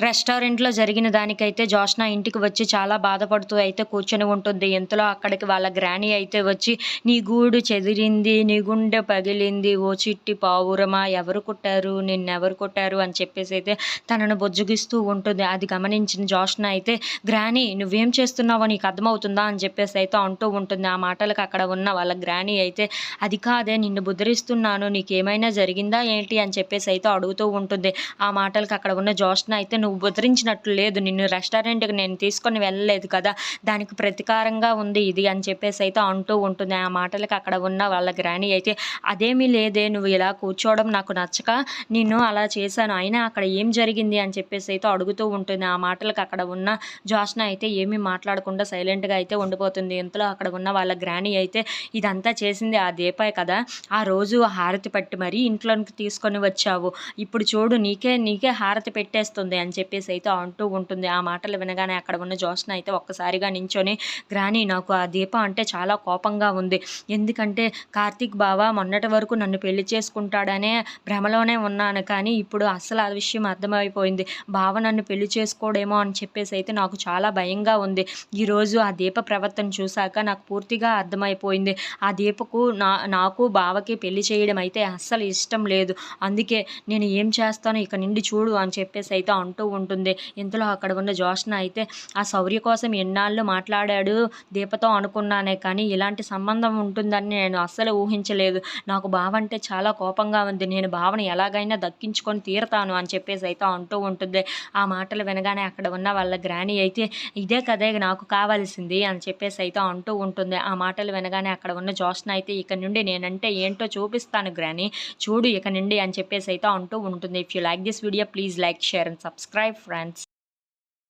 రెస్టారెంట్లో జరిగిన దానికైతే జోష్న ఇంటికి వచ్చి చాలా బాధపడుతూ అయితే కూర్చొని ఉంటుంది. ఇంతలో అక్కడికి వాళ్ళ గ్రానీ అయితే వచ్చి నీ గూడు చెదిరింది నీ గుండె పగిలింది ఓ చిట్టి పావురమా ఎవరు కొట్టారు నిన్నెవరు కొట్టారు? అని చెప్పేసి అయితే తనను బొజ్జగిస్తూ ఉంటుంది. అది గమనించిన జోష్న అయితే గ్రానీ నువ్వేం చేస్తున్నావో నీకు అర్థమవుతుందా? అని చెప్పేసి అయితే అంటూ ఉంటుంది. ఆ మాటలకు అక్కడ ఉన్న వాళ్ళ గ్రానీ అయితే అది కాదే నిన్ను బుద్ధరిస్తున్నాను నీకేమైనా జరిగిందా ఏంటి? అని చెప్పేసి అయితే అడుగుతూ ఉంటుంది. ఆ మాటలకు అక్కడ ఉన్న జోష్న అయితే నువ్వు బెదిరించినట్లు లేదు. నిన్ను రెస్టారెంట్కి నేను తీసుకొని వెళ్ళలేదు కదా. దానికి ప్రతీకారంగా ఉంది ఇది అని చెప్పేసి అయితే అంటూ ఉంటుంది. ఆ మాటలకు అక్కడ ఉన్న వాళ్ళ గ్రాని అయితే అదేమీ లేదే నువ్వు ఇలా కూర్చోవడం నాకు నచ్చక నిన్ను అలా చేశాను. అయినా అక్కడ ఏం జరిగింది? అని చెప్పేసి అయితే అడుగుతూ ఉంటుంది. ఆ మాటలకు అక్కడ ఉన్న జోష్న అయితే ఏమీ మాట్లాడకుండా సైలెంట్గా అయితే ఉండిపోతుంది. ఇంతలో అక్కడ ఉన్న వాళ్ళ గ్రాని అయితే ఇదంతా చేసింది ఆ దీపాయ్ కదా. ఆ రోజు హారతి పట్టి మరీ ఇంట్లోనికి తీసుకొని వచ్చావు. ఇప్పుడు చూడు నీకే నీకే హారతి పెట్టేస్తుంది అని అని చెప్పేసి అయితే అంటూ ఉంటుంది. ఆ మాటలు వినగానే అక్కడ ఉన్న జోష్న అయితే ఒక్కసారిగా నించొని గ్రాని నాకు ఆ దీప అంటే చాలా కోపంగా ఉంది. ఎందుకంటే కార్తీక్ బావ మొన్నటి వరకు నన్ను పెళ్ళి చేసుకుంటాడనే భ్రమలోనే ఉన్నాను. కానీ ఇప్పుడు అసలు ఆ విషయం అర్థమైపోయింది. బావ నన్ను పెళ్ళి చేసుకోడేమో అని చెప్పేసి అయితే నాకు చాలా భయంగా ఉంది. ఈరోజు ఆ దీప ప్రవర్తన చూశాక నాకు పూర్తిగా అర్థమైపోయింది. ఆ దీపకు నా నాకు బావకి పెళ్ళి చేయడం అయితే అస్సలు ఇష్టం లేదు. అందుకే నేను ఏం చేస్తానో ఇక నుండి చూడు అని చెప్పేసి అయితే అంటూ ఉంటుంది. ఇంతలో అక్కడ ఉన్న జోష్న అయితే ఆ శౌర్య కోసం ఎన్నాళ్ళు మాట్లాడాడు? దీపతో అనుకున్నానే కానీ ఇలాంటి సంబంధం ఉంటుందని నేను అస్సలు ఊహించలేదు. నాకు బావ అంటే చాలా కోపంగా ఉంది. నేను భావన ఎలాగైనా దక్కించుకొని తీరతాను అని చెప్పేసి అయితే అంటూ ఉంటుంది. ఆ మాటలు వినగానే అక్కడ ఉన్న వాళ్ళ గ్రాని అయితే ఇదే కదే నాకు కావాల్సింది అని చెప్పేసి అయితే అంటూ ఉంటుంది. ఆ మాటలు వినగానే అక్కడ ఉన్న జోష్న అయితే ఇక నుండి నేనంటే ఏంటో చూపిస్తాను గ్రాని చూడు ఇక నుండి అని చెప్పేసి అయితే అంటూ ఉంటుంది. If you like this video please like share and subscribe subscribe friends.